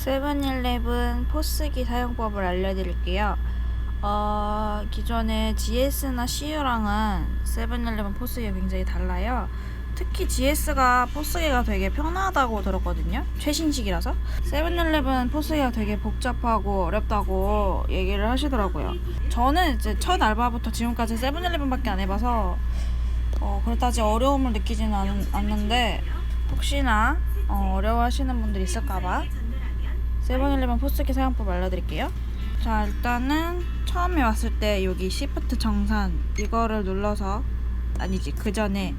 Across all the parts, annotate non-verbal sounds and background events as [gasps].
세븐일레븐 포스기 사용법을 알려드릴게요. 어, 기존의 GS나 CU랑은 세븐일레븐 포스기가 굉장히 달라요. 특히 GS가 포스기가 되게 편하다고 들었거든요. 최신식이라서. 세븐일레븐 포스기가 되게 복잡하고 어렵다고 얘기를 하시더라고요. 저는 이제 첫 알바부터 지금까지 세븐일레븐밖에 안 해봐서 어, 그렇다지 어려움을 느끼지는 않, 않는데 혹시나 어, 어려워하시는 분들 있을까봐 세븐일레븐 포스기 사용법 알려드릴게요. 자 일단은 처음에 왔을 때 여기 시프트 정산 이거를 눌러서 아니지 그 전에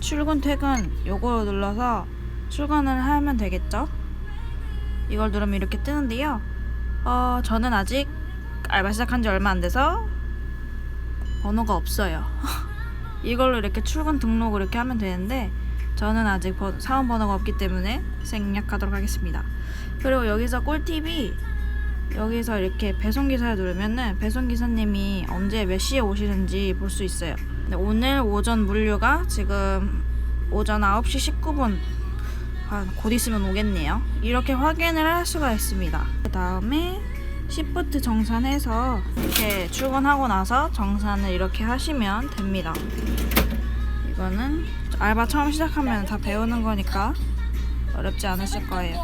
출근 퇴근 요거 눌러서 출근을 하면 되겠죠? 이걸 누르면 이렇게 뜨는데요. 어 저는 아직 알바 시작한 지 얼마 안 돼서 번호가 없어요. [laughs] 이걸로 이렇게 출근 등록을 이렇게 하면 되는데 저는 아직 번- 사원 번호가 없기 때문에 생략하도록 하겠습니다. 그리고 여기서 꿀팁이 여기서 이렇게 배송기사를 누르면은 배송기사님이 언제 몇 시에 오시는지 볼 수 있어요. 오늘 오전 물류가 지금 오전 9시 19분 아, 곧 있으면 오겠네요. 이렇게 확인을 할 수가 있습니다. 그 다음에 시프트 정산해서 이렇게 출근하고 나서 정산을 이렇게 하시면 됩니다. 이거는 알바 처음 시작하면 다 배우는 거니까 어렵지 않으실 거예요.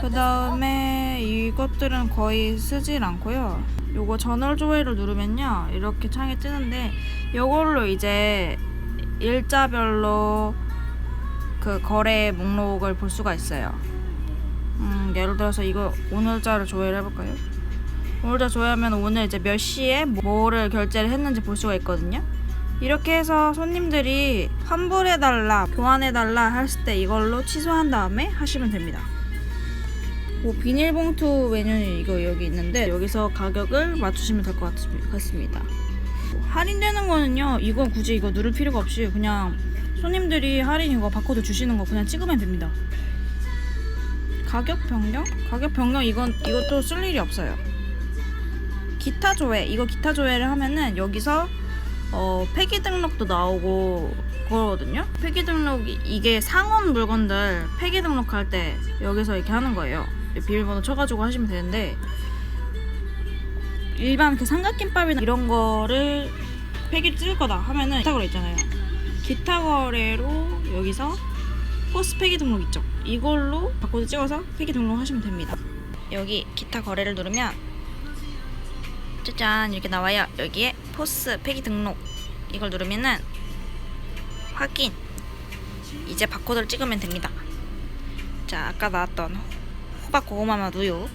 그 다음에 이것들은 거의 쓰질 않고요. 요거 전월 조회를 누르면요. 이렇게 창이 뜨는데 요걸로 이제 일자별로 그 거래 목록을 볼 수가 있어요. 음, 예를 들어서 이거 오늘자를 조회를 해볼까요? 오늘자 조회하면 오늘 이제 몇 시에 뭐를 결제를 했는지 볼 수가 있거든요. 이렇게 해서 손님들이 환불해달라, 교환해달라 했을 때 이걸로 취소한 다음에 하시면 됩니다. 뭐 비닐봉투 메뉴는 이거 여기 있는데 여기서 가격을 맞추시면 될 것 같습니다. 뭐 할인되는 거는요, 이건 굳이 이거 누를 필요가 없이 그냥 손님들이 할인 이거 바코드 주시는 거 그냥 찍으면 됩니다. 가격 변경? 가격 변경 이건 이것도 쓸 일이 없어요. 기타 조회 이거 기타 조회를 하면은 여기서 어, 폐기 등록도 나오고 그러거든요. 폐기 등록 이- 이게 상온 물건들 폐기 등록할 때 여기서 이렇게 하는 거예요. 비밀번호 쳐가지고 하시면 되는데 일반 그 삼각김밥이나 이런 거를 폐기 찍을 거다 하면은 기타 거래 있잖아요. 기타 거래로 여기서 포스 폐기 등록 있죠. 이걸로 바코드 찍어서 폐기 등록하시면 됩니다. 여기 기타 거래를 누르면 짜잔 이렇게 나와요. 여기에 포스 폐기 등록 이걸 누르면은 확인 이제 바코드를 찍으면 됩니다. 자 아까 나왔던 호박 고구마 맛 우유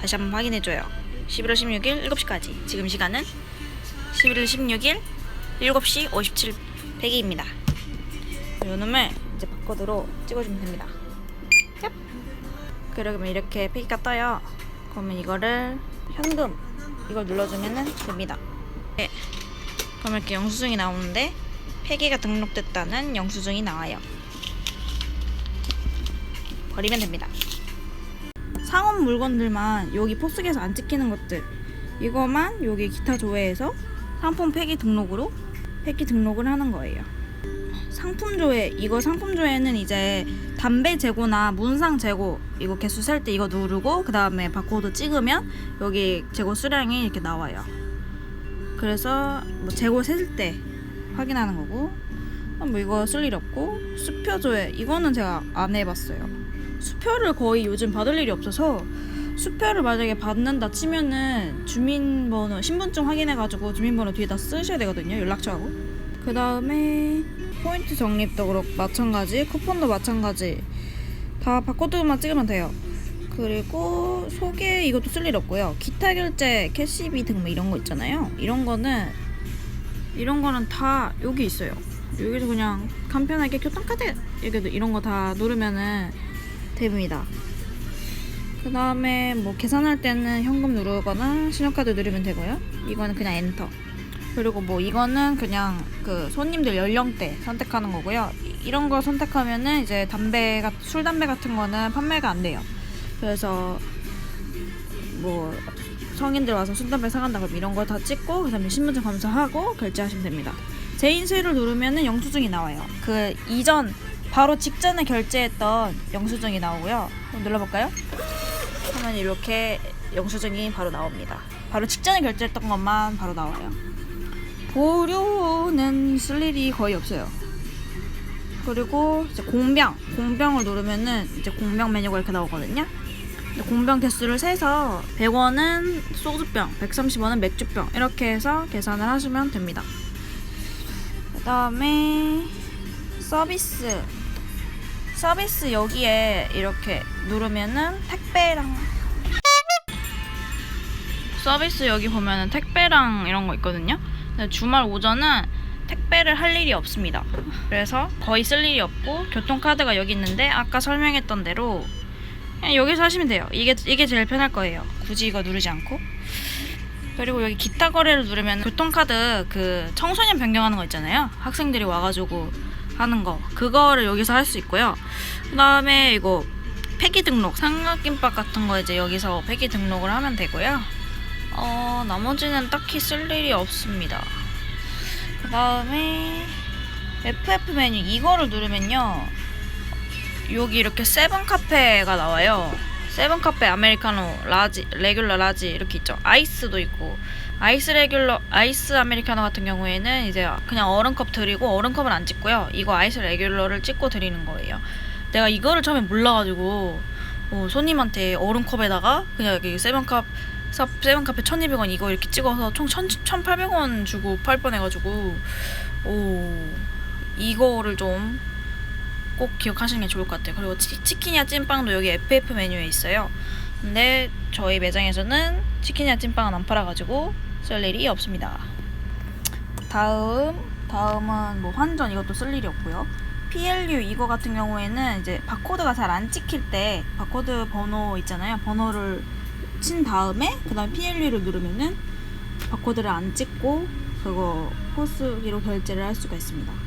다시 한번 확인해줘요. 11월 16일 7시까지 지금 시간은 11월 16일 7시 57 100입니다. 요 놈을 이제 바코드로 찍어주면 됩니다. 얍. 그러면 이렇게 폐기가 떠요. 그러면 이거를 현금 이걸 눌러주면 됩니다. 네. 그럼 이렇게 영수증이 나오는데 폐기가 등록됐다는 영수증이 나와요. 버리면 됩니다. 상업 물건들만 여기 포스기에서 안 찍히는 것들 이거만 여기 기타 조회에서 상품 폐기 등록으로 폐기 등록을 하는 거예요. 상품 조회 이거 상품 조회는 이제 담배 재고나 문상 재고 이거 개수 셀 때 이거 누르고 그 다음에 바코드 찍으면 여기 재고 수량이 이렇게 나와요. 그래서 뭐 재고 셀 때 확인하는 거고 어, 뭐 이거 쓸 일 없고 수표 조회 이거는 제가 안 해봤어요. 수표를 거의 요즘 받을 일이 없어서 수표를 만약에 받는다 치면은 주민번호 신분증 확인해가지고 주민번호 뒤에다 쓰셔야 되거든요 연락처하고. 그 다음에 포인트 적립도 그렇고 마찬가지 쿠폰도 마찬가지. 다 바코드만 찍으면 돼요. 그리고 소개 이것도 쓸 일 없고요. 기타 결제 캐시비 등뭐 이런 거 있잖아요. 이런 거는 이런 거는 다 여기 있어요. 여기서 그냥 간편하게 교통카드 여기도 이런 거 다 누르면은 됩니다 그 다음에 뭐 계산할 때는 현금 누르거나 신용카드 누르면 되고요 이거는 그냥 엔터 그리고 뭐 이거는 그냥 그 손님들 연령대 선택하는 거고요. 이- 이런 거 선택하면은 이제 담배 같- 술 담배 같은 거는 판매가 안 돼요. 그래서 뭐 성인들 와서 술 담배 사간다 그러면 이런 거 다 찍고 그다음에 신분증 검사하고 결제하시면 됩니다. 제인세를 누르면은 영수증이 나와요. 그 이전 바로 직전에 결제했던 영수증이 나오고요. 한번 눌러볼까요? 하면 이렇게 영수증이 바로 나옵니다. 바로 직전에 결제했던 것만 바로 나와요. 보료는 쓸 일이 거의 없어요. 그리고 이제 공병, 공병을 누르면은 이제 공병 메뉴가 이렇게 나오거든요. 공병 개수를 세서 100원은 소주병, 130원은 맥주병 이렇게 해서 계산을 하시면 됩니다. 그 다음에 서비스 서비스 여기에 이렇게 누르면은 택배랑 서비스 여기 보면은 택배랑 이런 거 있거든요. 주말 오전은 택배를 할 일이 없습니다. 그래서 거의 쓸 일이 없고 교통카드가 여기 있는데 아까 설명했던 대로 그냥 여기서 하시면 돼요. 이게 이게 제일 편할 거예요. 굳이 이거 누르지 않고. 그리고 여기 기타 거래를 누르면 교통카드 그 청소년 변경하는 거 있잖아요. 학생들이 와가지고 하는 거 그거를 여기서 할 수 있고요. 그 다음에 이거 폐기 등록 삼각김밥 같은 거 이제 여기서 폐기 등록을 하면 되고요. 어 나머지는 딱히 쓸 일이 없습니다. 그 다음에 FF 메뉴 이거를 누르면요. 여기 이렇게 세븐 카페가 나와요. 세븐 카페 아메리카노 라지 레귤러 라지 이렇게 있죠. 아이스도 있고 아이스 레귤러 아이스 아메리카노 같은 경우에는 이제 그냥 얼음컵 드리고 얼음컵은 안 찍고요. 이거 아이스 레귤러를 찍고 드리는 거예요. 내가 이거를 처음에 몰라가지고 어, 손님한테 얼음컵에다가 그냥 여기 세븐컵 사- 세븐카페 1200원 이거 이렇게 찍어서 총1 1800원 주고 팔 뻔해가지고 오 이거를 좀 꼭 기억하시는 게 좋을 것 같아요. 그리고 치, 치킨이야 찐빵도 여기 FF 메뉴에 있어요. 근데 저희 매장에서는 치킨이야 찐빵은 안 팔아가지고 쓸 일이 없습니다. 다음 다음은 뭐 환전 이것도 쓸 일이 없고요. PLU 이거 같은 경우에는 이제 바코드가 잘 안 찍힐 때 바코드 번호 있잖아요. 번호를 친 다음에 그다음 PLU를 누르면은 바코드를 안 찍고 그거 포스기로 결제를 할 수가 있습니다.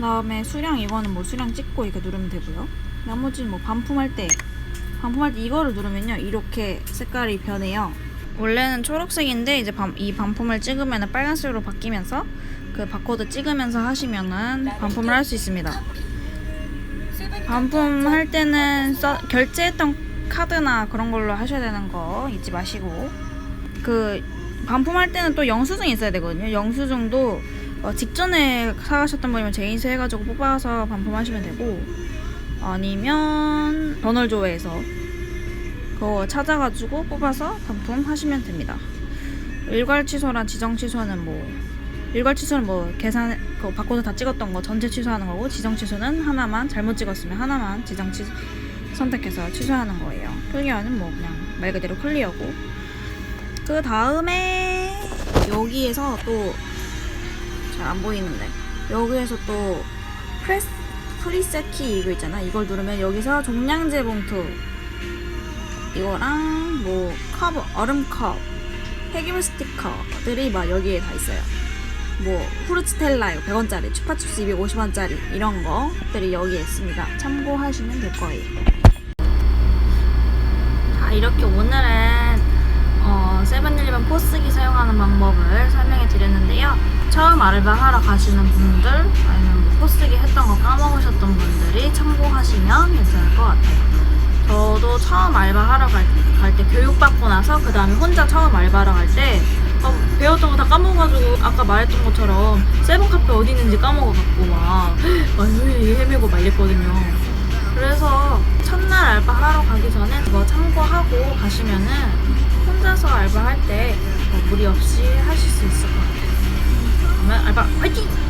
그 다음에 수량 이거는 뭐 수량 찍고 이렇게 누르면 되고요. 나머지는 뭐 반품할 때 반품할 때 이거를 누르면요 이렇게 색깔이 변해요. 원래는 초록색인데 이제 반, 이 반품을 찍으면 빨간색으로 바뀌면서 그 바코드 찍으면서 하시면은 반품을 할 수 있습니다. 반품할 때는 써, 결제했던 카드나 그런 걸로 하셔야 되는 거 잊지 마시고 그 반품할 때는 또 영수증이 있어야 되거든요. 영수증도 어, 직전에 사가셨던 분이면 제인스 해가지고 뽑아서 반품하시면 되고 아니면 버널조회에서 그거 찾아가지고 뽑아서 반품하시면 됩니다. 일괄 취소랑 지정 취소는 뭐 일괄 취소는 뭐 계산 그 바코드 다 찍었던 거 전체 취소하는 거고 지정 취소는 하나만 잘못 찍었으면 하나만 지정 취 선택해서 취소하는 거예요. 클리어는 뭐 그냥 말 그대로 클리어고 그 다음에 여기에서 또 잘 안 보이는데. 여기에서 또 프레스 프리셋 키 이거 있잖아. 이걸 누르면 여기서 종량제 봉투. 이거랑 뭐 컵 얼음컵 폐기물 스티커들이 막 여기에 다 있어요. 뭐 후르츠텔라 이거 100원짜리 추파춥스 250원짜리 이런 것들이 여기에 있습니다. 참고하시면 될 거예요. 자 이렇게 오늘은 어, 세븐일레븐 포스기 사용하는 방법을 드렸는데요. 처음 알바 하러 가시는 분들 아니면 뭐 포스기 했던 거 까먹으셨던 분들이 참고하시면 괜찮을 것 같아요. 저도 처음 알바 하러 갈때 교육받고 나서 그 다음에 혼자 처음 알바하러 갈때 어, 배웠던 거 다 까먹어가지고 아까 말했던 것처럼 세븐카페 어디 있는지 까먹어갖고 막 [gasps] 아유 헤매고 막 이랬거든요. 그래서 첫날 알바 하러 가기 전에 그거 참고하고 가시면은 혼자서 알바할 때 뭐 무리 없이 하실 수 있을 것 같아요. 그러면 알바 화이팅!